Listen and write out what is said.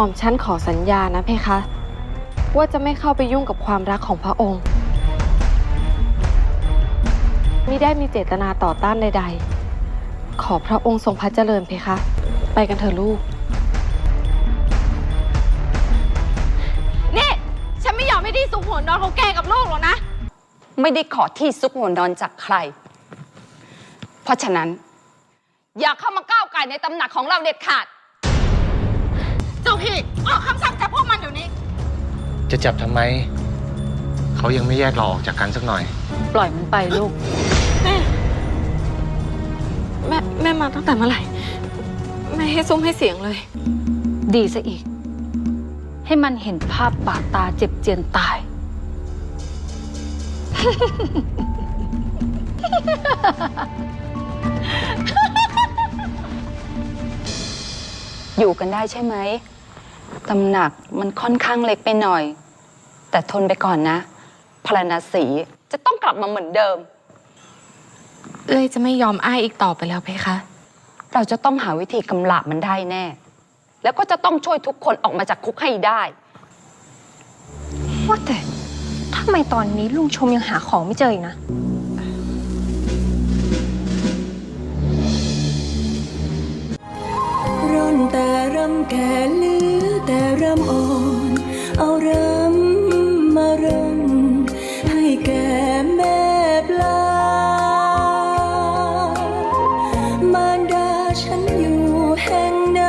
หม่อมฉันขอสัญญานะเพคะ ว่าจะไม่เข้าไปยุ่งกับความรักของพระองค์มิได้มีเจตนาต่อต้านใด ๆ ขอพระองค์ทรงพระเจริญเพคะ ไปกันเถอะลูก นี่ฉันไม่ยอมให้ที่สุขหัวนอนของแกกับลูกหรอกนะ ไม่ได้ขอที่ซุกหัวนอนจากใคร เพราะฉะนั้น อย่าเข้ามาก้าวไก่ในตำหนักของเราเด็ดขาดเจ้าพี่ออกคำสั่งจับพวกมันเดี๋ยวนี้ จะจับทำไม เขายังไม่แยกเราออกจากกันสักหน่อย ปล่อยมันไปลูก แม่ แม่ แม่มาตั้งแต่เมื่อไหร่ ไม่ให้ซุ้มให้เสียงเลย ดีซะอีก ให้มันเห็นภาพบาดตาเจ็บเจียนตาย อยู่กันได้ใช่ไหม ตำหนักมันค่อนข้างเล็กไปหน่อย แต่ทนไปก่อนนะพลนาสีจะต้องกลับมาเหมือนเดิม เอ้ยจะไม่ยอมอ้ายอีกต่อไปแล้วเพคะ เราจะต้องหาวิธีกำลาบมันได้แน่ แล้วก็จะต้องช่วยทุกคนออกมาจากคุกให้ได้ ว่าแต่ทำไมตอนนี้ลุงชมยังหาของไม่เจออีกนะ แก่เหลือแต่รำอ่อน เอารำมารำให้แก่แม่ปลา มารดาฉันอยู่แห่งไหน